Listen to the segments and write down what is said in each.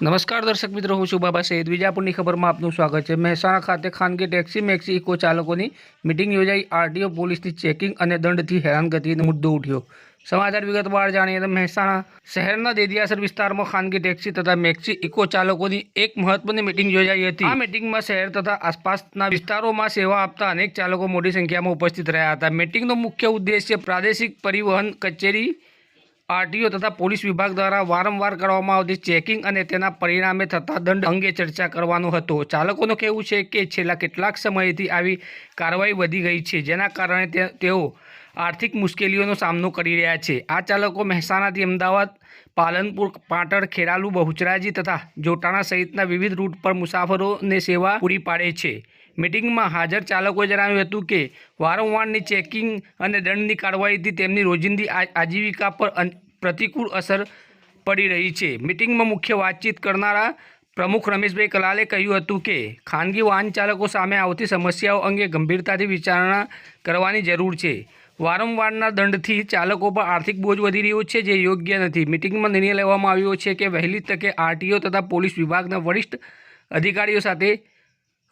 નમસ્કાર દર્શક મિત્રો, હું છું બાબા સૈદ વિજાપુરની ખબરમાં આપનું સ્વાગત છે. મહેસાણા ખાતે ખાનગી ટેક્સી, મેક્સી, ઇકો ચાલકોની મિટિંગ યોજાઈ. આરટીઓ પોલીસની ચેકિંગ અને દંડથી હેરાનગતિનો મુદ્દો ઉઠ્યો. સમાચાર વિગતવાર જાણીએ તો મહેસાણા શહેરના દેદિયાસર વિસ્તારમાં ખાનગી ટેક્સી તથા મેક્સી, ઇકો ચાલકોની એક મહત્વની મિટિંગ યોજાઈ હતી. આ મિટિંગમાં શહેર તથા આસપાસના વિસ્તારોમાં સેવા આપતા અનેક ચાલકો મોટી સંખ્યામાં ઉપસ્થિત રહ્યા હતા. મિટિંગનો મુખ્ય ઉદ્દેશ્ય પ્રાદેશિક પરિવહન કચેરી આરટીઓ તથા પોલીસ વિભાગ દ્વારા વારંવાર કરવામાં આવતી ચેકિંગ અને તેના પરિણામે થતા દંડ અંગે ચર્ચા કરવાનો હતો. ચાલકોનું કહેવું છે કે છેલ્લા કેટલાક સમયથી આવી કાર્યવાહી વધી ગઈ છે. જેના કારણે તેઓ આર્થિક મુશ્કેલીઓનો સામનો કરી રહ્યા છે. આ ચાલકો મહેસાણાથી અમદાવાદ, પાલનપુર, પાટણ, ખેરાલુ, બહુચરાજી તથા જોટાણા સહિતના વિવિધ રૂટ પર મુસાફરોને સેવા પૂરી પાડે છે. મિટિંગમાં હાજર ચાલકોએ જણાવ્યું હતું કે, વારંવારની ચેકિંગ અને દંડની કાર્યવાહીથી તેમની રોજિંદી આજીવિકા પર પ્રતિકૂળ અસર પડી રહી છે. મિટિંગમાં મુખ્ય વાતચીત કરનારા પ્રમુખ રમેશભાઈ કલાલે કહ્યું હતું કે, ખાનગી વાહન ચાલકો સામે આવતી સમસ્યાઓ અંગે ગંભીરતાથી વિચારણા કરવાની જરૂર છે. વારંવારના દંડથી ચાલકો પર આર્થિક બોજ વધી રહ્યો છે જે યોગ્ય નથી. મિટિંગમાં નિર્ણય લેવામાં આવ્યો છે કે વહેલી તકે આરટીઓ તથા પોલીસ વિભાગના વરિષ્ઠ અધિકારીઓ સાથે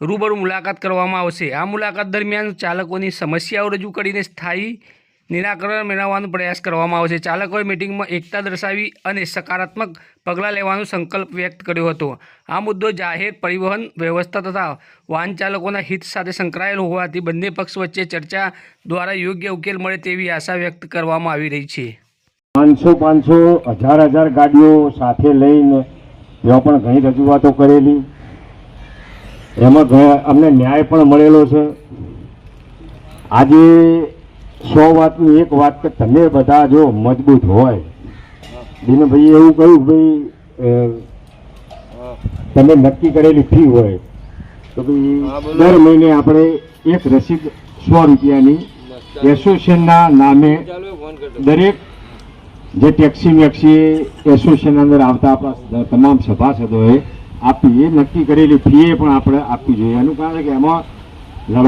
રૂબરૂ મુલાકાત કરવામાં આવશે. આ મુલાકાત દરમિયાન ચાલકોની સમસ્યાઓ રજૂ કરીને સ્થાયી નિરાકરણ મેળવવાનો પ્રયાસ કરવામાં આવશે ચાલકોએ મિટિંગમાં એકતા દર્શાવી અને સકારાત્મક પગલાં લેવાનો સંકલ્પ વ્યક્ત કર્યો હતો. આ મુદ્દો જાહેર પરિવહન વ્યવસ્થા તથા વાહન ચાલકોના હિત સાથે સંકળાયેલો હોવાથી બંને પક્ષ વચ્ચે ચર્ચા દ્વારા યોગ્ય ઉકેલ મળે તેવી આશા વ્યક્ત કરવામાં આવી રહી છે. પાંચસો પાંચસો હજાર હજાર ગાડીઓ સાથે લઈને ત્યાં પણ ઘણી રજૂઆતો કરેલી. એમાં અમને ન્યાય પણ મળેલો છે. આજે સો વાતની એક વાત કે તમે બધા જો મજબૂત હોય. દિનભાઈ એવું કહ્યું ભાઈ તમે નક્કી કરેલી ફી હોય. તો ભાઈ દર મહિને આપણે એક રસીદ સો રૂપિયાની એસોસિએશનના નામે દરેક જે ટેક્સી મેક્સી એસોસિએશન અંદર આવતા આપણા તમામ સભાસદોએ આપી. એ નક્કી કરેલી ફી પણ આપણે આપવી જોઈએ. એનું કારણ કે એમાં લડવા